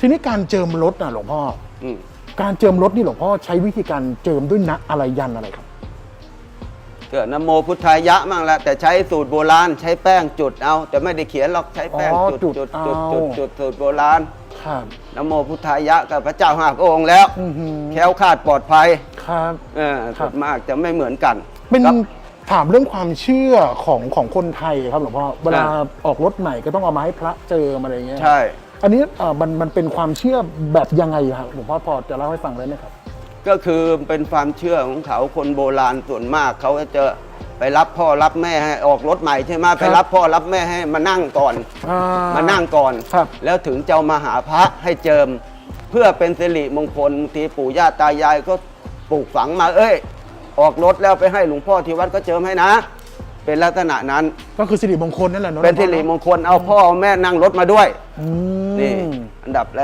ทีนี้การเจิมรถนะหลวงพ่ออืมการเจิมรถนี่หลวงพ่อใช้วิธีการเจิมด้วยนะอะไรยันอะไรครับเกิดนโมพุทธายะมั่งละแต่ใช้สูตรโบราณ ใช้แป้งจุดเอา แต่ไม่ได้เขียนหรอกใช้แป้งอ๋อจุดจุจุดดจุดเอาจุดจุดสูตรโบราณครับนโมพุทธายะกับพระเจ้าห้าพระองค์แล้วอือหือแคล้วคลาดปลอดภัยครับเออครับส่วนมากจะไม่เหมือนกันเป็นครับถามเรื่องความเชื่อของของคนไทยครับหลวงพ่อเวลาอ่าออกรถใหม่ก็ต้องเอามาให้พระเจิมอะไรเงี้ยใช่ อันนี้เอ่อมันมันเป็นความเชื่อแบบยังไงครับหลวงพ่อพอจะเล่าให้ฟังได้ไหมครับ ก็คือเป็นความเชื่อของเขาคนโบราณส่วนมากเขาจะไปรับพ่อรับแม่ให้ออกรถใหม่ใช่ไหมไปรับพ่อรับแม่ให้มานั่งก่อนอ่มานั่งก่อนครับแล้วถึงจะเอามาหาพระให้เจิม เพื่อเป็นสิริมงคลบางทีปู่ย่าตายายก็ปลูกฝังมาเอ้ย ออกรถแล้วไปให้หลวงพ่อที่วัดก็เจิมให้นะ เป็นลักษณะนั้น ก็คือสิริมงคลนั่นแหละเนอะเป็นสิริมงคลเอาพ่อเอาแม่นั่งรถมาด้วย อืม นี่ อันดับแรก